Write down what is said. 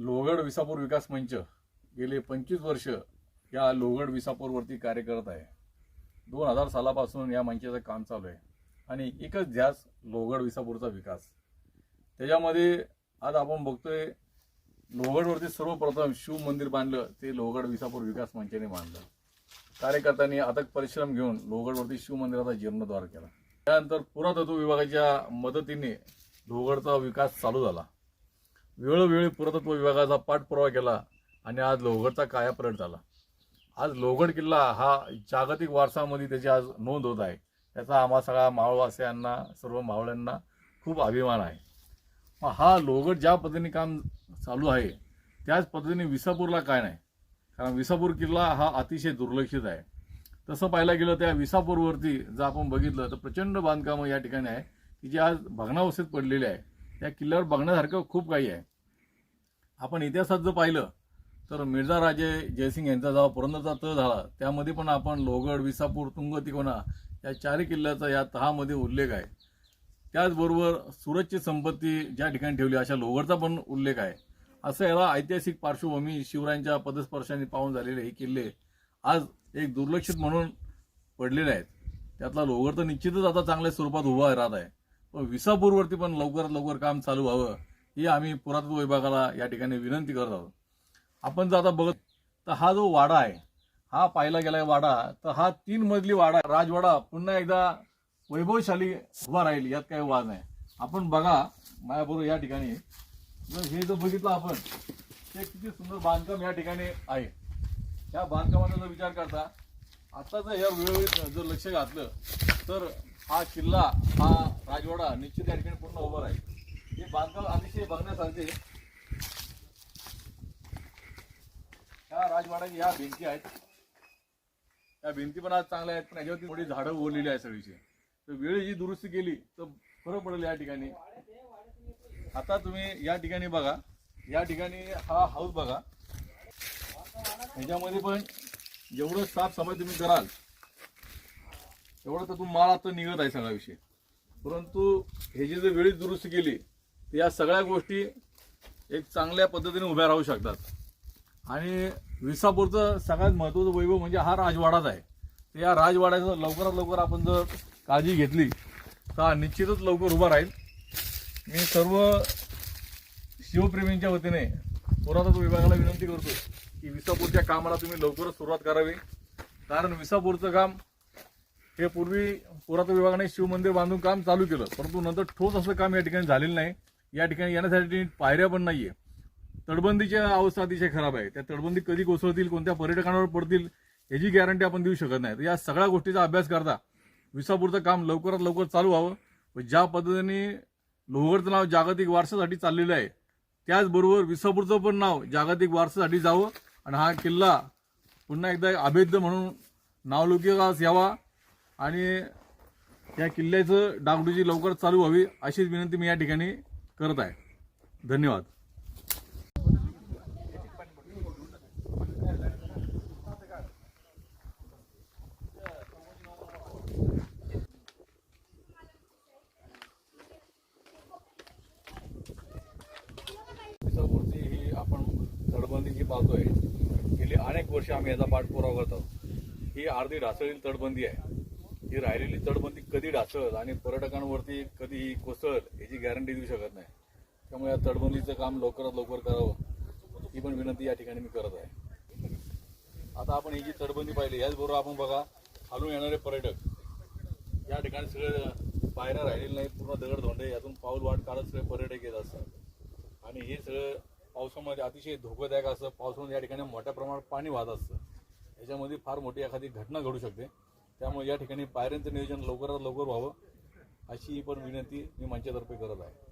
लोहगड विसापूर विकास मंच गेले पंचवीस वर्ष या लोहगड विसापूरवरती कार्य करत आहे. दोन हजार सालापासून या मंचाचं काम चालू आहे. आणि एकच ध्यास लोहगड विसापूरचा विकास. त्याच्यामध्ये आज आपण बघतोय लोहगडवरती सर्वप्रथम शिव मंदिर बांधलं ते लोहगड विसापूर विकास मंचाने बांधलं. कार्यकर्त्यांनी अथक परिश्रम घेऊन लोहगडवरती शिव मंदिराचा जीर्णोद्धार केला. त्यानंतर पुरातत्व विभागाच्या मदतीने लोहगडचा विकास चालू झाला. वेळोवेळी पुरातत्व विभागाचा पाठपुरावा केला आणि आज लोहगडचा कायापलट झाला. आज लोहगड किल्ला हा जागतिक वारसामध्ये त्याची आज नोंद होत आहे. त्याचा आम्हा सगळ्या मावळवासियांना सर्व मावळ्यांना खूप अभिमान आहे. मग हा लोहगड ज्या पद्धतीने काम चालू आहे त्याच पद्धतीने विसापूरला काय नाही? कारण विसापूर किल्ला हा अतिशय दुर्लक्षित आहे. तसं पाहायला गेलं त्या विसापूरवरती जर आपण बघितलं तर प्रचंड बांधकामं या ठिकाणी आहे की जी आज भग्नावस्थेत पडलेली आहे. त्या किल्ल्यावर बघण्यासारखं खूप काही आहे. आपण इतिहासात जर पाहिलं तर मिर्झा राजे जयसिंग यांचा जेव्हा पुरंदरचा तह झाला त्यामध्ये पण आपण लोहगड विसापूर तुंग तिकोना या चारही किल्ल्याचा या तहामध्ये उल्लेख आहे. त्याचबरोबर सुरतची संपत्ती ज्या ठिकाणी ठेवली अशा लोहगडचा पण उल्लेख आहे. असं याला ऐतिहासिक पार्श्वभूमी शिवरायांच्या पदस्पर्शाने पाहून झालेले हे किल्ले आज एक दुर्लक्षित म्हणून पडलेले आहेत. त्यातला लोहगड तर निश्चितच आता चांगल्या स्वरूपात उभा राहत आहे. पण विसापूरवरती पण लवकरात लवकर काम चालू व्हावं ही आम्ही पुरातत्व विभागाला या ठिकाणी विनंती करत आहोत. आपण जर आता बघत तर हा जो वाडा आहे हा पाहिला गेलाय वाडा तर हा तीन मजली वाडा राजवाडा पुन्हा एकदा वैभवशाली उभा राहील यात काही वाद नाही. आपण बघा मायाबरोबर या ठिकाणी जर हे जर बघितलं आपण ते किती सुंदर बांधकाम या ठिकाणी आहे. त्या बांधकामाचा जर विचार करता आता जर या वेळोवेळी जर लक्ष घातलं तर हा किल्ला हा राजवाडा निश्चित या ठिकाणी पूर्ण उभा राहील. बांधकाम अतिशय बघण्यासारखे या राजवाड्याच्या या भिंती आहेत. त्या भिंती पण आज चांगल्या आहेत पण याच्यावरती थोडी झाडं ओरलेली आहे सगळीची तर वेळ जी दुरुस्ती केली तर फरक पडेल या ठिकाणी. आता तुम्ही या ठिकाणी बघा. या ठिकाणी हा हाऊस बघा. ह्याच्यामध्ये पण जेवढं साफ समज तुम्ही कराल तेवढं त्यातून माल आता निघत आहे सगळा विषय परंतु ह्याची जर वेळीच दुरुस्ती केली या सगळ्या गोष्टी एक चांगल्या पद्धतीने उभ्या राहू शकतात. आणि विसापूरचं सगळ्यात महत्त्वाचं वैभव म्हणजे हा राजवाडाच आहे. तर या राजवाड्याचं लवकरात लवकर आपण जर काळजी घेतली तर हा निश्चितच लवकर उभा राहील. मी सर्व शिवप्रेमींच्या वतीने पुरातत्व विभागाला विनंती करतो की विसापूरच्या कामाला तुम्ही लवकरच सुरुवात करावी. कारण विसापूरचं काम हे पूर्वी पुरातत्व विभागाने शिवमंदिर बांधून काम चालू केलं परंतु नंतर ठोस असं काम या ठिकाणी झालेलं नाही. या ठिकाणी येण्यासाठी पायऱ्या पण नाहीये. तटबंदीच्या अवस्था अतिशय खराब आहे. त्या तटबंदी कधी कोसळतील कोणत्या पर्यटकांवर पडतील याची गॅरंटी आपण देऊ शकत नाही. तर या सगळ्या गोष्टीचा अभ्यास करता. विसापूरचं काम लवकरात लवकर चालू व्हावं व ज्या पद्धतीने लोहगडचं नाव जागतिक वारसासाठी चाललेलं आहे त्याचबरोबर विसापूरचं पण नाव जागतिक वारसासाठी जावं आणि हा किल्ला पुन्हा एकदा अभेद्य म्हणून नावलौकिकास यावा आणि या किल्ल्याचं डागडुजी लवकर चालू व्हावी अशीच विनंती मी या ठिकाणी करत आहे. धन्यवाद. ही आपण तटबंदी जी पाहतोय गेली अनेक वर्ष आम्ही याचा पाठपुरावा करतो ही अर्धी ढासळील तटबंदी आहे. ही राहिलेली तटबंदी कधी ढासल आणि पर्यटकांवरती कधी ही कोसळ याची गॅरंटी देऊ शकत नाही. त्यामुळे या तटबंदीचं काम लवकरात लवकर करावं ही पण विनंती या ठिकाणी मी करत आहे. आता आपण ही जी तटबंदी पाहिली याचबरोबर आपण बघा खालून येणारे पर्यटक या ठिकाणी सगळे पायऱ्या राहिलेले नाही पूर्ण दगड धोंडे यातून पाऊल वाट काढत सगळे पर्यटक येत असतात. आणि हे सगळं पावसामध्ये अतिशय धोकादायक असतं पावसामध्ये या ठिकाणी मोठ्या प्रमाणात पाणी वाहत असतं. याच्यामध्ये फार मोठी एखादी घटना घडू शकते. त्यामुळे या ठिकाणी पायऱ्यांचं नियोजन लवकरात लवकर व्हावं अशी पण विनंती मी मंचातर्फे करत आहे.